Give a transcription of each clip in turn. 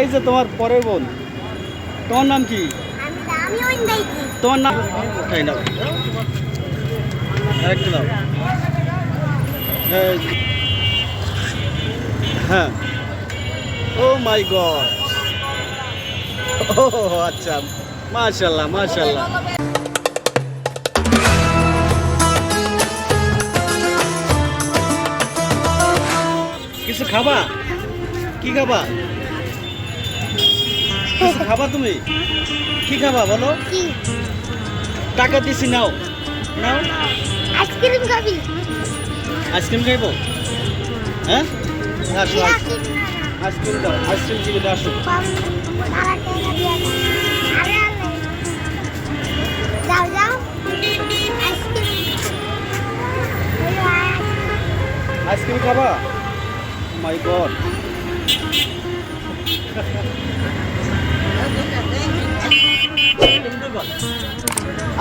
এই যে তোমার পরের বোন। তোমার নাম কি? তোমার নাম? এই নাও। আরেকটা দাও হ্যাঁ। ও মাই গড। ও আচ্ছা। মাশাল্লাহ মাশাল্লাহ। কিছু খাবা? কি খাবা? কিছু খাবা তুমি? কি খাবা বলো? কি? টাকা দিছি নাও। নাও। আইসক্রিম খাবি? আইসক্রিম খাইবো? হ্যাঁ? আসো আইসক্রিম দাও আইসক্রিম চিনি আসো। যাও যাও। Ice cream. খাবা? মাই গড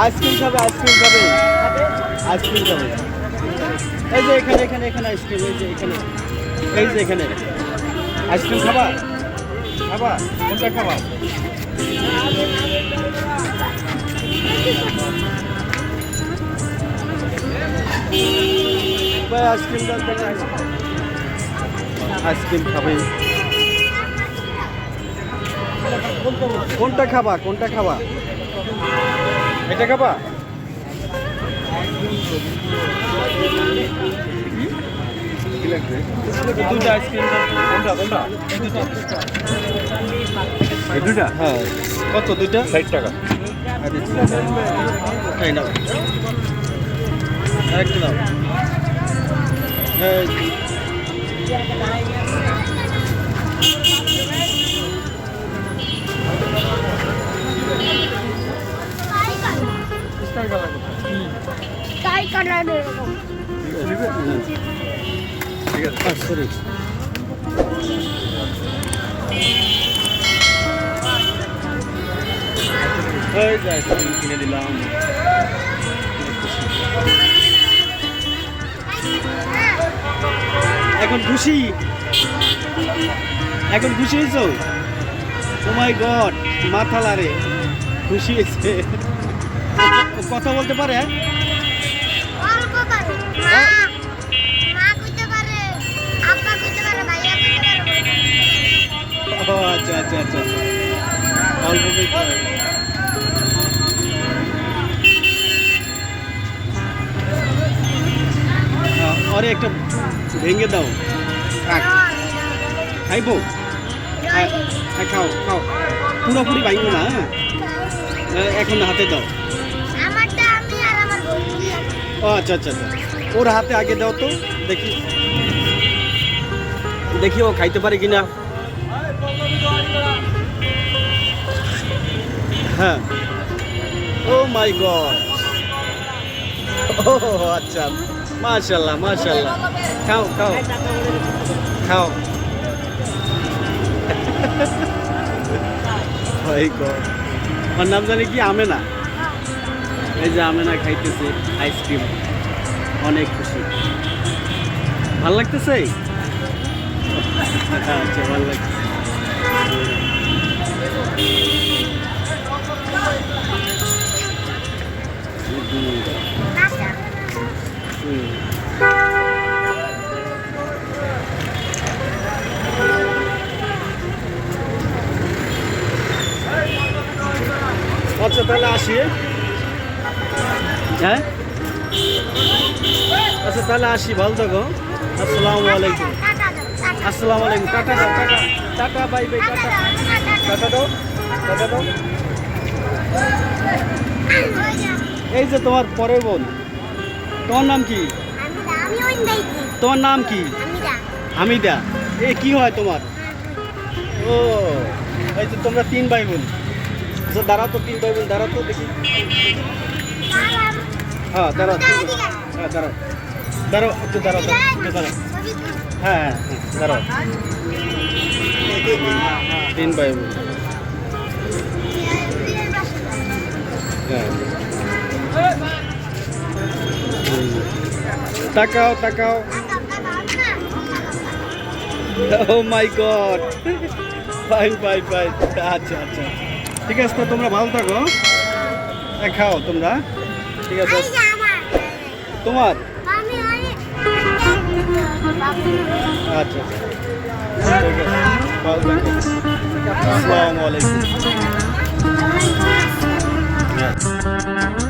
আইসক্রিম খাবে আইসক্রিম খাবে। আইসক্রিম খাবে। এই যে এখানে এখানে এখানে আইসক্রিম, এই যে এখানে। এই যে এখানে। আইসক্রিম খাবা? খাবা? কোনটা খাবা? আইসক্রিম আইসক্রিম খাবে। কোনটা খাবা? কোনটা খাবা? এটা খাবা? দুটো আইসক্রিম কোনটা কোনটা? এই দুটা? হ্যাঁ। কত দুইটা? ষাট টাকা। তাই নাও। আরেকটা দাও। এই। এখন খুশি? এখন খুশি হয়েছো? ও মাই গড মাথা লারে খুশি হয়েছে। কথা বলতে পারে আচ্ছা আচ্ছা আচ্ছা আচ্ছা। অল্প আরে একটা ভেঙে দাও। খাইবো? হ্যাঁ খাও খাও। পুরোপুরি ভাঙবো না হ্যাঁ, এখন হাতে দাও। ও আচ্ছা আচ্ছা আচ্ছা। ওর হাতে আগে দাও তো, দেখি। দেখি ও খাইতে পারে কিনা। হ্যাঁ। ও মাই গড। ও আচ্ছা। মাশাল্লাহ মাশাল্লাহ। খাও খাও। খাও। মাই গড। ওর নাম জানি কি? আমেনা। এই যে আমেনা খাইতেছে আইসক্রিম। অনেক খুশি। ভালো লাগতেছে? আচ্ছা ভালো লাগতেছে। আচ্ছা তাহলে আসি হ্যাঁ? আচ্ছা তাহলে আসি, ভালো থাকো। আসসালামু আলাইকুম। আসসালামু আলাইকুম। টাটা দাও, tata. Tata, bye bye, tata. Tata দাও টাটা দাও। এই যে তোমার পরের বোন। তোমার নাম কি? তোমার নাম কি? হামিদা। এ, কি হয় তোমার? ও, এই যে তোমরা তিন ভাই বোন। আচ্ছা দাঁড়াও তো, তিন ভাই বোন, দাঁড়াও তো, দেখি। হ্যাঁ দাঁড়াও। হ্যাঁ দাঁড়াও। দাঁড়াও একটু দাঁড়াও দাঁড়াও একটু দাঁড়াও। হ্যাঁ হ্যাঁ হ্যাঁ, দাঁড়াও। তিন বোন। হ্যাঁ। তাকাও তাকাও। ও my god fine fine fine আচ্ছা আচ্ছা। ঠিক আছে তো তোমরা ভালো থাকো হ্যাঁ। খাও তোমরা। ঠিক আছে। তোমার? আচ্ছা, আচ্ছা। আসসালামু আলাইকুম। হ্যাঁ।